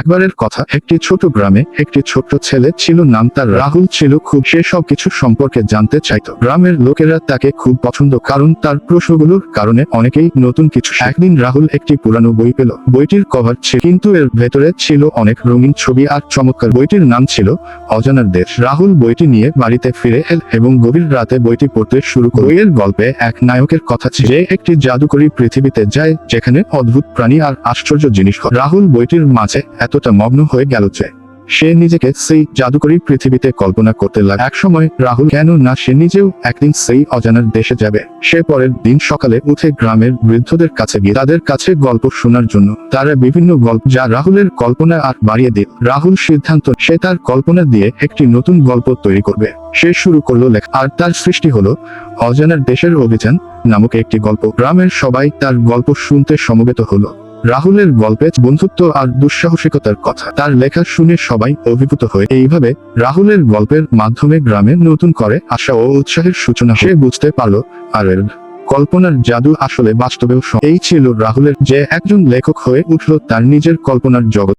একবারের কথা, একটি ছোট গ্রামে একটি ছোট্ট ছেলে ছিল, নাম তার রাহুল ছিল, খুব সে সব কিছু সম্পর্কে জানতে চাইতো। গ্রামের লোকেরা তাকে খুব পছন্দ, কারণ তার প্রশ্নগুলোর কারণে অনেকেই নতুন কিছু একদিন রাহুল একটি পুরানো বই পেল। বইটির কভার ছিল, কিন্তু এর ভেতরে ছিল অনেক রঙিন ছবি আর চমৎকার। বইটির নাম ছিল, অজানার দেশ। রাহুল বইটি নিয়ে বাড়িতে ফিরে এল এবং গভীর রাতে বইটি পড়তে শুরু করল। বইয়ের গল্পে এক নায়কের কথা ছিল, যে একটি জাদুকরী পৃথিবীতে যায়, যেখানে অদ্ভুত প্রাণী আর আশ্চর্য জিনিস রাহুল বইটির মাঝে এতটা মগ্ন হয়ে গেল যে সে নিজেকে সেই জাদুকরী পৃথিবীতে কল্পনা করতে লাগে এক সময় রাহুল, কেন না, সে নিজেও একদিন সেই অজানার দেশে যাবে। সে পরের দিন সকালে উঠে গ্রামের বৃদ্ধদের কাছে গিয়ে তাদের কাছে গল্প শোনার জন্য তারা বিভিন্ন গল্প, যা রাহুলের কল্পনা আর বাড়িয়ে দিল। রাহুল সিদ্ধান্ত, সে তার কল্পনা দিয়ে একটি নতুন গল্প তৈরি করবে। সে শুরু করল লেখা। আর তার সৃষ্টি হলো অজানার দেশের অভিযান নামক একটি গল্প। গ্রামের সবাই তার গল্প শুনতে সমবেত হলো। রাহুলের গল্পে বন্ধুত্ব আর দুঃসাহসিকতার কথা। তার লেখা শুনে সবাই অভিভূত হয়ে এইভাবে রাহুলের গল্পের মাধ্যমে গ্রামে নতুন করে আশা ও উৎসাহের সূচনা সে বুঝতে পারল আর কল্পনার জাদু আসলে বাস্তবেও এই ছিল রাহুলের যে একজন লেখক হয়ে উঠল তার নিজের কল্পনার জগৎ।